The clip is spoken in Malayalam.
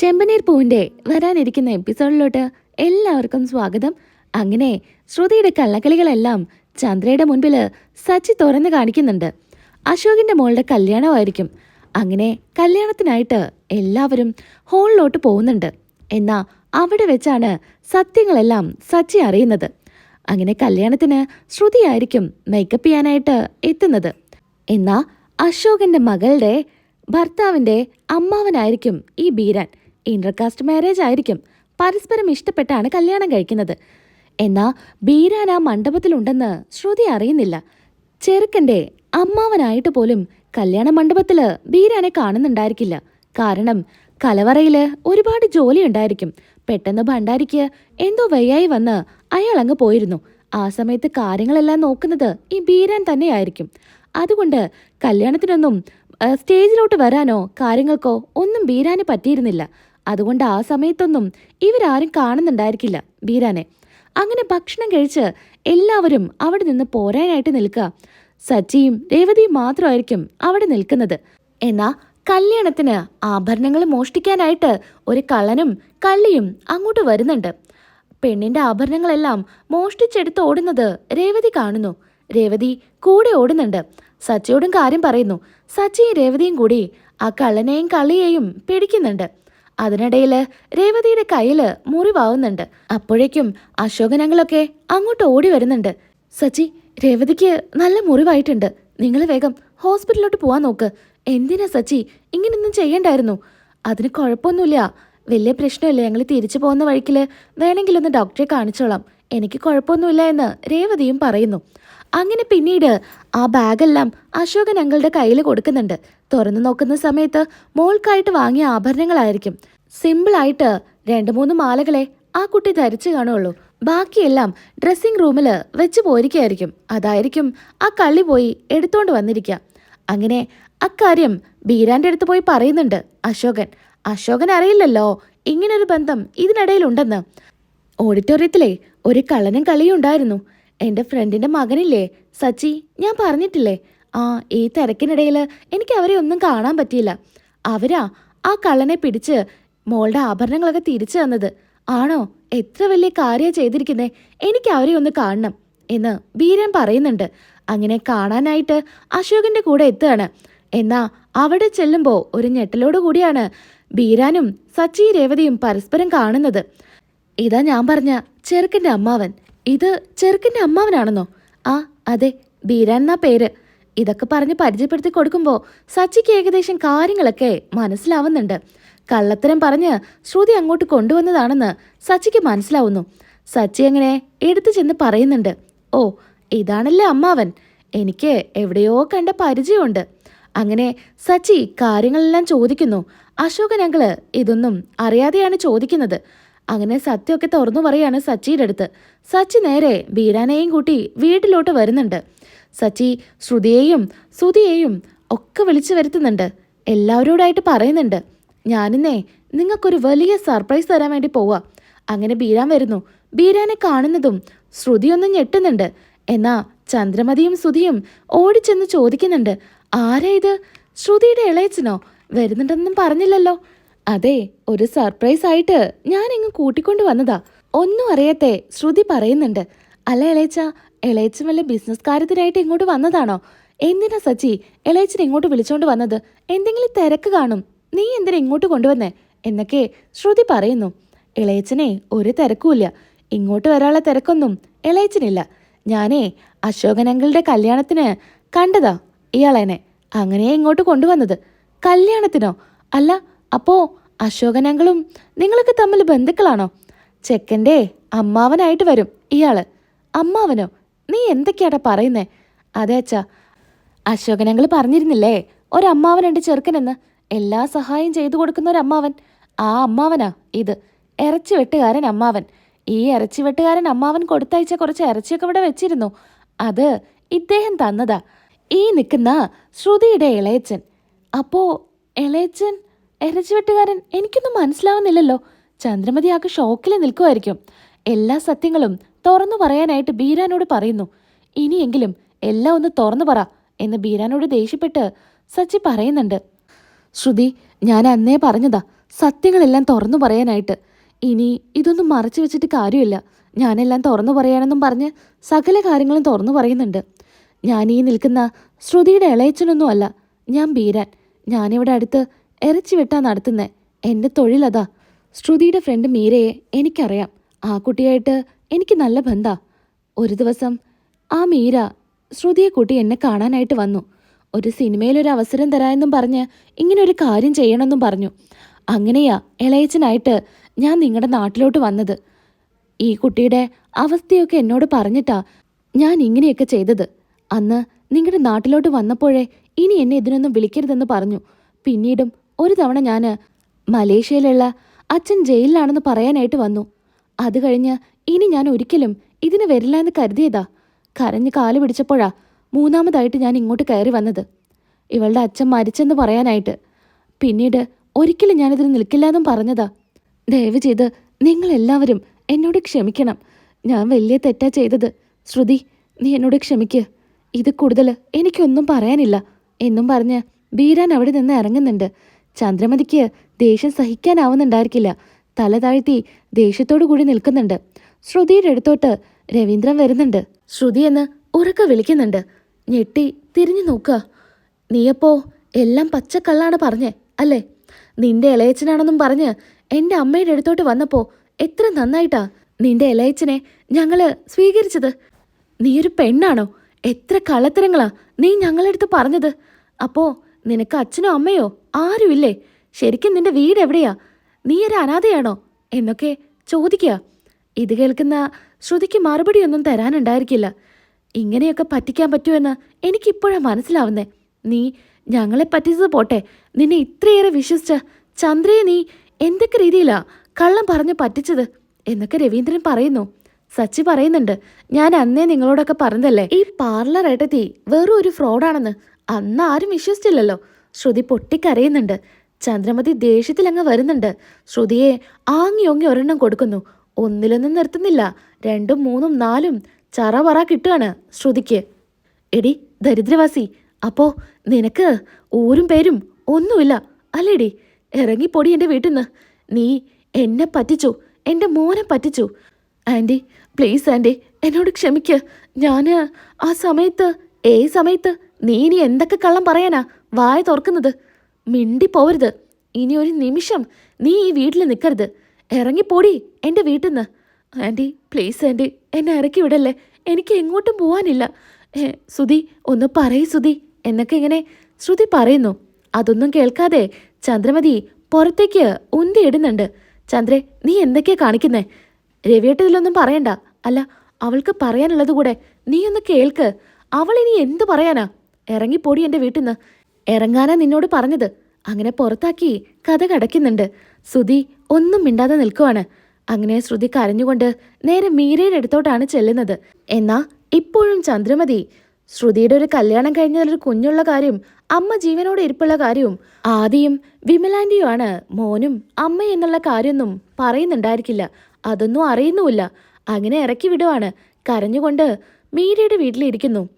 ചെമ്പനീർ പൂവിന്റെ വരാനിരിക്കുന്ന എപ്പിസോഡിലോട്ട് എല്ലാവർക്കും സ്വാഗതം. അങ്ങനെ ശ്രുതിയുടെ കള്ളക്കളികളെല്ലാം ചന്ദ്രയുടെ മുൻപിൽ സച്ചി തുറന്ന് കാണിക്കുന്നുണ്ട്. അശോകിന്റെ മോളുടെ കല്യാണമായിരിക്കും. അങ്ങനെ കല്യാണത്തിനായിട്ട് എല്ലാവരും ഹോളിലോട്ട് പോകുന്നുണ്ട്. എന്നാൽ അവിടെ വെച്ചാണ് സത്യങ്ങളെല്ലാം സച്ചി അറിയുന്നത്. അങ്ങനെ കല്യാണത്തിന് ശ്രുതിയായിരിക്കും മേക്കപ്പ് ചെയ്യാനായിട്ട് എത്തുന്നത്. എന്നാൽ അശോകന്റെ മകളുടെ ഭർത്താവിന്റെ അമ്മാവനായിരിക്കും ഈ ബീരാൻ. ഇന്റർകാസ്റ്റ് മാരേജ് ആയിരിക്കും. പരസ്പരം ഇഷ്ടപ്പെട്ടാണ് കല്യാണം കഴിക്കുന്നത്. എന്നാ ബീരാൻ ആ മണ്ഡപത്തിലുണ്ടെന്ന് ശ്രുതി അറിയുന്നില്ല. ചെറുക്കന്റെ അമ്മാവനായിട്ട് പോലും കല്യാണ മണ്ഡപത്തിൽ ബീരാനെ കാണുന്നുണ്ടായിരിക്കില്ല. കാരണം കലവറയിൽ ഒരുപാട് ജോലി ഉണ്ടായിരിക്കും. പെട്ടെന്ന് ഭണ്ഡാരിക്ക് എന്തോ വയ്യായി വന്ന് അയാൾ അങ്ങ് പോയിരുന്നു. ആ സമയത്ത് കാര്യങ്ങളെല്ലാം നോക്കുന്നത് ഈ ബീരാൻ തന്നെയായിരിക്കും. അതുകൊണ്ട് കല്യാണത്തിനൊന്നും സ്റ്റേജിലോട്ട് വരാനോ കാര്യങ്ങൾക്കോ ഒന്നും ബീരാന് പറ്റിയിരുന്നില്ല. അതുകൊണ്ട് ആ സമയത്തൊന്നും ഇവരാരും കാണുന്നുണ്ടായിരിക്കില്ല ബീരാനെ. അങ്ങനെ ഭക്ഷണം കഴിച്ച് എല്ലാവരും അവിടെ നിന്ന് പോരാനായിട്ട് നിൽക്കുക. സച്ചിയും രേവതിയും മാത്രമായിരിക്കും അവിടെ നിൽക്കുന്നത്. എന്നാ കല്യാണത്തിന് ആഭരണങ്ങൾ മോഷ്ടിക്കാനായിട്ട് ഒരു കള്ളനും കള്ളിയും അങ്ങോട്ട് വരുന്നുണ്ട്. പെണ്ണിന്റെ ആഭരണങ്ങളെല്ലാം മോഷ്ടിച്ചെടുത്ത് ഓടുന്നത് രേവതി കാണുന്നു. രേവതി കൂടെ ഓടുന്നുണ്ട്. സച്ചിയോടും കാര്യം പറയുന്നു. സച്ചിയും രേവതിയും കൂടി ആ കള്ളനെയും കള്ളിയെയും പിടിക്കുന്നുണ്ട്. അതിനിടയിൽ രേവതിയുടെ കയ്യിൽ മുറിവാവുന്നുണ്ട്. അപ്പോഴേക്കും അശോകനങ്ങളൊക്കെ അങ്ങോട്ട് ഓടി വരുന്നുണ്ട്. സച്ചി രേവതിക്ക് നല്ല മുറിവായിട്ടുണ്ട്. നിങ്ങൾ വേഗം ഹോസ്പിറ്റലിലോട്ട് പോവാൻ നോക്ക്. എന്തിനാ സച്ചി? ഇങ്ങനൊന്നും ചെയ്യണ്ടായിരുന്നു. അതിന് കുഴപ്പമൊന്നുമില്ല. വലിയ പ്രശ്നമില്ല ഞങ്ങൾ തിരിച്ചു പോകുന്ന വഴിക്കിൽ വേണമെങ്കിലൊന്ന് ഡോക്ടറെ കാണിച്ചോളാം. എനിക്ക് കുഴപ്പമൊന്നുമില്ല എന്ന് രേവതിയും പറയുന്നു. അങ്ങനെ പിന്നീട് ആ ബാഗെല്ലാം അശോകൻ അങ്കിളുടെ കയ്യിൽ കൊടുക്കുന്നുണ്ട്. തുറന്നു നോക്കുന്ന സമയത്ത് മോൾക്കായിട്ട് വാങ്ങിയ ആഭരണങ്ങളായിരിക്കും. സിമ്പിളായിട്ട് രണ്ട് മൂന്ന് മാലകളെ ആ കുട്ടി ധരിച്ചു കാണുള്ളൂ ബാക്കിയെല്ലാം ഡ്രസ്സിംഗ് റൂമിൽ വെച്ച് പോയിരിക്കായിരിക്കും അതായിരിക്കും ആ കള്ളി പോയി എടുത്തോണ്ട് വന്നിരിക്കുക. അങ്ങനെ അക്കാര്യം ബീരാന്റെ അടുത്ത് പോയി പറയുന്നുണ്ട് അശോകൻ. അശോകൻ അറിയില്ലല്ലോ ഇങ്ങനൊരു ബന്ധം ഇതിനിടയിലുണ്ടെന്ന്. ഓഡിറ്റോറിയത്തിലെ ഒരു കള്ളനും കളിയും ഉണ്ടായിരുന്നു. എന്റെ ഫ്രണ്ടിന്റെ മകനില്ലേ? സച്ചി ഞാൻ പറഞ്ഞിട്ടില്ലേ? ആ ഈ തിരക്കിനിടയിൽ എനിക്ക് അവരെ ഒന്നും കാണാൻ പറ്റിയില്ല. അവരാ ആ കള്ളനെ പിടിച്ച് മോളുടെ ആഭരണങ്ങളൊക്കെ തിരിച്ചു തന്നത്. ആണോ? എത്ര വലിയ കാര്യ ചെയ്തിരിക്കുന്നേ? എനിക്ക് അവരെ ഒന്ന് കാണണം എന്ന് വീരൻ പറയുന്നുണ്ട്. അങ്ങനെ കാണാനായിട്ട് അശോകന്റെ കൂടെ എത്തുകയാണ്. എന്നാ അവിടെ ചെല്ലുമ്പോൾ ഒരു ഞെട്ടലോട് കൂടിയാണ് ബീരാനും സച്ചി രേവതിയും പരസ്പരം കാണുന്നത്. ഇതാ ഞാൻ പറഞ്ഞ ചെറുക്കന്റെ അമ്മാവൻ. ഇത് ചെറുക്കന്റെ അമ്മാവനാണെന്നോ? ആ അതെ ബീരാൻ എന്നാ പേര്. ഇതൊക്കെ പറഞ്ഞ് പരിചയപ്പെടുത്തി കൊടുക്കുമ്പോൾ സച്ചിക്ക് ഏകദേശം കാര്യങ്ങളൊക്കെ മനസ്സിലാവുന്നുണ്ട്. കള്ളത്തരം പറഞ്ഞ് ശ്രുതി അങ്ങോട്ട് കൊണ്ടുവന്നതാണെന്ന് സച്ചിക്ക് മനസ്സിലാവുന്നു. സച്ചി അങ്ങനെ എടുത്തു ചെന്ന് പറയുന്നുണ്ട്. ഓ ഇതാണല്ലേ അമ്മാവൻ. എനിക്ക് എവിടെയോ കണ്ട പരിചയമുണ്ട്. അങ്ങനെ സച്ചി കാര്യങ്ങളെല്ലാം ചോദിക്കുന്നു. അശോകൻ അങ്കിൾ ഇതൊന്നും അറിയാതെയാണ് ചോദിക്കുന്നത്. അങ്ങനെ സത്യമൊക്കെ തുറന്നു പറയാണ് സച്ചിയുടെ അടുത്ത്. സച്ചി നേരെ ബീരാനെയും കൂട്ടി വീട്ടിലോട്ട് വരുന്നുണ്ട്. സച്ചി ശ്രുതിയെയും സുതിയെയും ഒക്കെ വിളിച്ചു വരുത്തുന്നുണ്ട്. എല്ലാവരോടായിട്ട് പറയുന്നുണ്ട്. ഞാനിന്നേ നിങ്ങൾക്കൊരു വലിയ സർപ്രൈസ് തരാൻ വേണ്ടി പോവാ. അങ്ങനെ ബീരാൻ വരുന്നു. ബീരാനെ കാണുന്നതും ശ്രുതി ഒന്ന് ഞെട്ടുന്നുണ്ട്. എന്നാ ചന്ദ്രമതിയും സുധിയും ഓടിച്ചെന്ന് ചോദിക്കുന്നുണ്ട്. ആരാ ഇത്? ശ്രുതിയുടെ ഇളയച്ചനോ വരുന്നുണ്ടെന്നും പറഞ്ഞില്ലല്ലോ. അതെ ഒരു സർപ്രൈസ് ആയിട്ട് ഞാൻ ഇങ്ങ് കൂട്ടിക്കൊണ്ടു വന്നതാ. ഒന്നും അറിയത്തെ ശ്രുതി പറയുന്നുണ്ട്. അല്ല എളേച്ച എളേച്ചും വല്ല ബിസിനസ് കാര്യത്തിനായിട്ട് ഇങ്ങോട്ട് വന്നതാണോ? എന്തിനാ സച്ചി എളേച്ചൻ ഇങ്ങോട്ട് വിളിച്ചോണ്ട് വന്നത്? എന്തെങ്കിലും തിരക്ക് കാണും. നീ എന്തിനാ ഇങ്ങോട്ട് കൊണ്ടുവന്നേ? എന്നൊക്കെ ശ്രുതി പറയുന്നു. ഇളയച്ചനെ ഒരു തിരക്കുമില്ല. ഇങ്ങോട്ട് വരാനുള്ള തിരക്കൊന്നും ഇളയച്ചനില്ല ഞാനേ അശോകൻ അങ്കിളുടെ കല്യാണത്തിന് കണ്ടതാ ഇയാളെന്നെ അങ്ങനെയാ ഇങ്ങോട്ട് കൊണ്ടുവന്നത്. കല്യാണത്തിനോ? അല്ല അപ്പോ അശോകനങ്ങളും നിങ്ങളൊക്കെ തമ്മിൽ ബന്ധുക്കളാണോ? ചെക്കന്റെ അമ്മാവനായിട്ട് വരും ഇയാൾ. അമ്മാവനോ? നീ എന്തൊക്കെയാടാ പറയുന്നേ? അതെ അച്ഛാ. അശോകനങ്ങൾ പറഞ്ഞിരുന്നില്ലേ? ഒരമ്മാവനുണ്ട് ചെറുക്കനെന്ന്. എല്ലാ സഹായം ചെയ്തു കൊടുക്കുന്ന ഒരു അമ്മാവൻ ആ അമ്മാവനാ ഇത്. ഇറച്ചി വെട്ടുകാരൻ അമ്മാവൻ. ഈ ഇറച്ചി വെട്ടുകാരൻ അമ്മാവൻ കൊടുത്തയച്ച കുറച്ച് ഇറച്ചിയൊക്കെ ഇവിടെ വെച്ചിരുന്നു. അത് ഇദ്ദേഹം തന്നതാ. ഈ നിൽക്കുന്ന ശ്രുതിയുടെ ഇളയച്ചൻ അപ്പോ ഇളയച്ചൻ ഇറച്ചി വെട്ടുകാരൻ എനിക്കൊന്നും മനസ്സിലാവുന്നില്ലല്ലോ. ചന്ദ്രമതി ആകെ ഷോക്കിൽ നിൽക്കുമായിരിക്കും എല്ലാ സത്യങ്ങളും തുറന്നു പറയാനായിട്ട് ബീരാനോട് പറയുന്നു. ഇനിയെങ്കിലും എല്ലാം ഒന്ന് തുറന്നു പറ എന്ന് ബീരാനോട് ദേഷ്യപ്പെട്ട് സച്ചി പറയുന്നുണ്ട്. ശ്രുതി ഞാൻ അന്നേ പറഞ്ഞതാ സത്യങ്ങളെല്ലാം തുറന്നു പറയാനായിട്ട്. ഇനി ഇതൊന്നും മറച്ചു വെച്ചിട്ട് കാര്യമില്ല. ഞാനെല്ലാം തുറന്നു പറയാനെന്നും പറഞ്ഞ് സകല കാര്യങ്ങളും തുറന്നു പറയുന്നുണ്ട്. ഞാൻ ഈ നിൽക്കുന്ന ശ്രുതിയുടെ ഇളയച്ചനൊന്നും അല്ല ഞാൻ ബീരാൻ. ഞാനിവിടെ അടുത്ത് ഇറച്ചി വെട്ടാ നടത്തുന്നത് എന്റെ തൊഴിലതാ. ശ്രുതിയുടെ ഫ്രണ്ട് മീരയെ എനിക്കറിയാം. ആ കുട്ടിയായിട്ട് എനിക്ക് നല്ല ബന്ധാ. ഒരു ദിവസം ആ മീര ശ്രുതിയെ കൂട്ടി എന്നെ കാണാനായിട്ട് വന്നു. ഒരു സിനിമയിലൊരു അവസരം തരാമെന്നും പറഞ്ഞ് ഇങ്ങനെ ഒരു കാര്യം ചെയ്യണമെന്നും പറഞ്ഞു. അങ്ങനെയാ ഇളയച്ചനായിട്ട് ഞാൻ നിങ്ങളുടെ നാട്ടിലോട്ട് വന്നത്. ഈ കുട്ടിയുടെ അവസ്ഥയൊക്കെ എന്നോട് പറഞ്ഞിട്ടാ ഞാൻ ഇങ്ങനെയൊക്കെ ചെയ്തത്. അന്ന് നിങ്ങളുടെ നാട്ടിലോട്ട് വന്നപ്പോഴേ ഇനി എന്നെ ഇതിനൊന്നും വിളിക്കരുതെന്ന് പറഞ്ഞു. പിന്നീടും ഒരു തവണ ഞാൻ മലേഷ്യയിലുള്ള അച്ഛൻ ജയിലിലാണെന്ന് പറയാനായിട്ട് വന്നു. അത് കഴിഞ്ഞ് ഇനി ഞാൻ ഒരിക്കലും ഇതിന് വരില്ല എന്ന് കരുതിയതാ. കരഞ്ഞ് കാൽ പിടിച്ചപ്പോഴാ മൂന്നാമതായിട്ട് ഞാൻ ഇങ്ങോട്ട് കയറി വന്നത്. ഇവളുടെ അച്ഛൻ മരിച്ചെന്ന് പറയാനായിട്ട്. പിന്നീട് ഒരിക്കലും ഞാനിതിന് നിൽക്കില്ല എന്നും പറഞ്ഞതാ. ദയവ് ചെയ്ത് നിങ്ങളെല്ലാവരും എന്നോട് ക്ഷമിക്കണം. ഞാൻ വലിയ തെറ്റാ ചെയ്തത്. ശ്രുതി നീ എന്നോട് ക്ഷമിക്ക്. ഇത് കൂടുതൽ എനിക്കൊന്നും പറയാനില്ല. എന്നും പറഞ്ഞ് ബീരാൻ അവിടെ നിന്ന് ഇറങ്ങുന്നുണ്ട്. ചന്ദ്രമതിക്ക് ദേഷ്യം സഹിക്കാനാവുന്നുണ്ടായിരിക്കില്ല. തല താഴ്ത്തി ദേഷ്യത്തോടു കൂടി നിൽക്കുന്നുണ്ട്. ശ്രുതിയുടെ അടുത്തോട്ട് രവീന്ദ്രൻ വരുന്നുണ്ട്. ശ്രുതി എന്ന് ഉറക്കെ വിളിക്കുന്നുണ്ട്. ഞെട്ടി തിരിഞ്ഞു നോക്കുക. നീയപ്പോ എല്ലാം പച്ചക്കള്ളാണ് പറഞ്ഞേ അല്ലേ? നിന്റെ ഇളയച്ചനാണെന്നും പറഞ്ഞ് എന്റെ അമ്മയുടെ അടുത്തോട്ട് വന്നപ്പോ എത്ര നന്നായിട്ടാ. നിന്റെ ഇളയച്ചനെ ഞങ്ങൾ സ്വീകരിച്ചത്. നീയൊരു പെണ്ണാണോ? എത്ര കള്ളത്തരങ്ങളാ നീ ഞങ്ങളെടുത്ത് പറഞ്ഞത്. അപ്പോ നിനക്ക് അച്ഛനോ അമ്മയോ? ആരുമില്ലേ? ശരിക്കും നിന്റെ വീട് എവിടെയാ? നീ ഒരു അനാഥയാണോ? എന്നൊക്കെ ചോദിക്കുക. ഇത് കേൾക്കുന്ന ശ്രുതിക്ക് മറുപടിയൊന്നും തരാനുണ്ടായിരിക്കില്ല. ഇങ്ങനെയൊക്കെ പറ്റിക്കാൻ പറ്റുമെന്ന് എനിക്കിപ്പോഴാ മനസ്സിലാവുന്നേ. നീ ഞങ്ങളെ പറ്റിച്ചത് പോട്ടെ. നിന്നെ ഇത്രയേറെ വിശ്വസിച്ച ചന്ദ്രയെ നീ എന്തൊക്കെ രീതിയിലാ കള്ളം പറഞ്ഞു പറ്റിച്ചത്? എന്നൊക്കെ രവീന്ദ്രൻ പറയുന്നു. സച്ചി പറയുന്നുണ്ട് ഞാൻ അന്നേ നിങ്ങളോടൊക്കെ പറഞ്ഞതല്ലേ ഈ പാർലർ ഏട്ടത്തി വെറും ഒരു ഫ്രോഡാണെന്ന് അന്ന് ആരും വിശ്വസിച്ചില്ലല്ലോ. ശ്രുതി പൊട്ടിക്കരയുന്നുണ്ട്. ചന്ദ്രമതി ദേഷ്യത്തിലങ്ങ് വരുന്നുണ്ട്. ശ്രുതിയെ ആങ്ങി ഓങ്ങി ഒരെണ്ണം കൊടുക്കുന്നു. ഒന്നിലൊന്നും നിർത്തുന്നില്ല. രണ്ടും മൂന്നും നാലും ചറ കിട്ടുകയാണ് ശ്രുതിക്ക്. എടി ദരിദ്രവാസി അപ്പോ നിനക്ക് ഊരും പേരും ഒന്നുമില്ല അല്ലേടി? ഇറങ്ങിപ്പൊടി എന്റെ വീട്ടിൽ നിന്ന് നീ എന്നെ പറ്റിച്ചു എന്റെ മോനെ പറ്റിച്ചു. ആന്റി പ്ലീസ് ആന്റി എന്നോട് ക്ഷമിക്ക്. ഞാൻ ആ സമയത്ത് ഏ സമയത്ത് നീ ഇനി എന്തൊക്കെ കള്ളം പറയാനാ? വായ തുറക്കുന്നത്. മിണ്ടി പോവരുത് ഇനി ഒരു നിമിഷം നീ ഈ വീട്ടിൽ നിൽക്കരുത് ഇറങ്ങിപ്പോടി എന്റെ വീട്ടിൽ നിന്ന് ആന്റി പ്ലീസ് ആന്റി എന്നെ ഇറക്കി വിടല്ലേ? എനിക്ക് എങ്ങോട്ടും പോവാനില്ല. സുധി ഒന്ന് പറയ് സുധി എന്നൊക്കെ ഇങ്ങനെ ശ്രുതി പറയുന്നു. അതൊന്നും കേൾക്കാതെ ചന്ദ്രമതി പുറത്തേക്ക് ഉന്തി ഇടുന്നുണ്ട്. ചന്ദ്രെ നീ എന്തൊക്കെയാ കാണിക്കുന്നേ? രവിയേട്ട ഇതിലൊന്നും പറയണ്ട. അല്ല അവൾക്ക് പറയാനുള്ളത് കൂടെ നീ ഒന്ന് കേൾക്ക്. അവൾ ഇനി എന്ത് പറയാനാ? ഇറങ്ങിപ്പോടി എന്റെ വീട്ടിൽ നിന്ന് ഇറങ്ങാനാ നിന്നോട് പറഞ്ഞത്. അങ്ങനെ പുറത്താക്കി കഥ കടക്കുന്നുണ്ട്. ശ്രുതി ഒന്നും മിണ്ടാതെ നിൽക്കുവാണ്. അങ്ങനെ ശ്രുതി കരഞ്ഞുകൊണ്ട് നേരെ മീരയുടെ അടുത്തോട്ടാണ് ചെല്ലുന്നത്. എന്നാ ഇപ്പോഴും ചന്ദ്രമതി? ശ്രുതിയുടെ ഒരു കല്യാണം കഴിഞ്ഞതിലൊരു കുഞ്ഞുള്ള കാര്യം അമ്മ ജീവനോട് ഇരിപ്പുള്ള കാര്യവും ആദിയും വിമലാന്റിയുമാണ് മോനും അമ്മ എന്നുള്ള കാര്യമൊന്നും പറയുന്നുണ്ടായിരിക്കില്ല. അതൊന്നും അറിയുന്നുമില്ല. അങ്ങനെ ഇറക്കി വിടുവാണ്. കരഞ്ഞുകൊണ്ട് മീരയുടെ വീട്ടിലിരിക്കുന്നു.